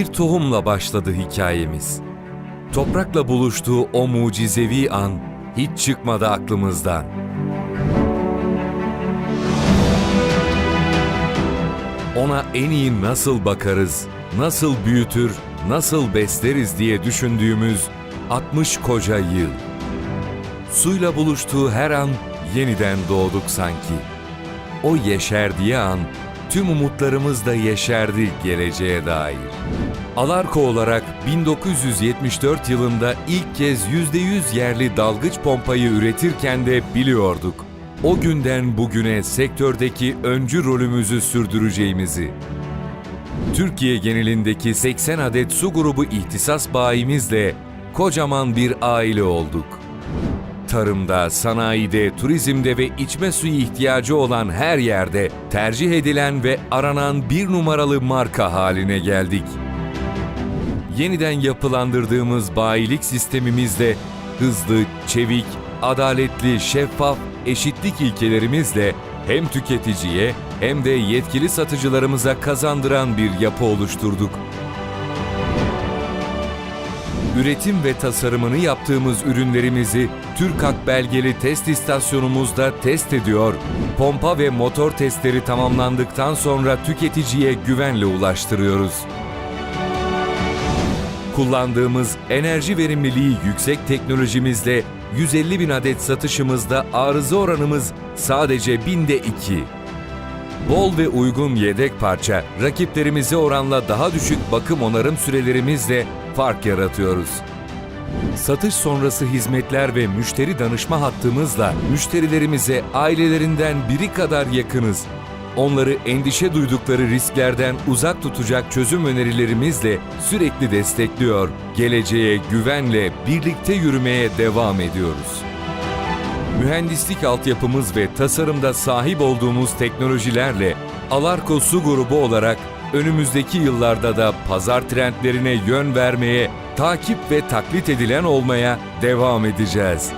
Bir tohumla başladı hikayemiz. Toprakla buluştuğu o mucizevi an hiç çıkmadı aklımızdan. Ona en iyi nasıl bakarız, nasıl büyütür, nasıl besleriz diye düşündüğümüz 60 koca yıl. Suyla buluştuğu her an yeniden doğduk sanki. O yeşerdiği an tüm umutlarımız da yeşerdi geleceğe dair. Alarko olarak 1974 yılında ilk kez %100 yerli dalgıç pompayı üretirken de biliyorduk. O günden bugüne sektördeki öncü rolümüzü sürdüreceğimizi. Türkiye genelindeki 80 adet su grubu ihtisas bayimizle kocaman bir aile olduk. Tarımda, sanayide, turizmde ve içme suyu ihtiyacı olan her yerde tercih edilen ve aranan bir numaralı marka haline geldik. Yeniden yapılandırdığımız bayilik sistemimizle hızlı, çevik, adaletli, şeffaf, eşitlik ilkelerimizle hem tüketiciye hem de yetkili satıcılarımıza kazandıran bir yapı oluşturduk. Üretim ve tasarımını yaptığımız ürünlerimizi TÜRKAK belgeli test istasyonumuzda test ediyor. Pompa ve motor testleri tamamlandıktan sonra tüketiciye güvenle ulaştırıyoruz. Kullandığımız enerji verimliliği yüksek teknolojimizle 150 bin adet satışımızda arıza oranımız sadece binde iki. Bol ve uygun yedek parça, rakiplerimize oranla daha düşük bakım onarım sürelerimizle fark yaratıyoruz. Satış sonrası hizmetler ve müşteri danışma hattımızla müşterilerimize ailelerinden biri kadar yakınız. Onları endişe duydukları risklerden uzak tutacak çözüm önerilerimizle sürekli destekliyor. Geleceğe güvenle birlikte yürümeye devam ediyoruz. Mühendislik altyapımız ve tasarımda sahip olduğumuz teknolojilerle Alarko Su Grubu olarak önümüzdeki yıllarda da pazar trendlerine yön vermeye, takip ve taklit edilen olmaya devam edeceğiz.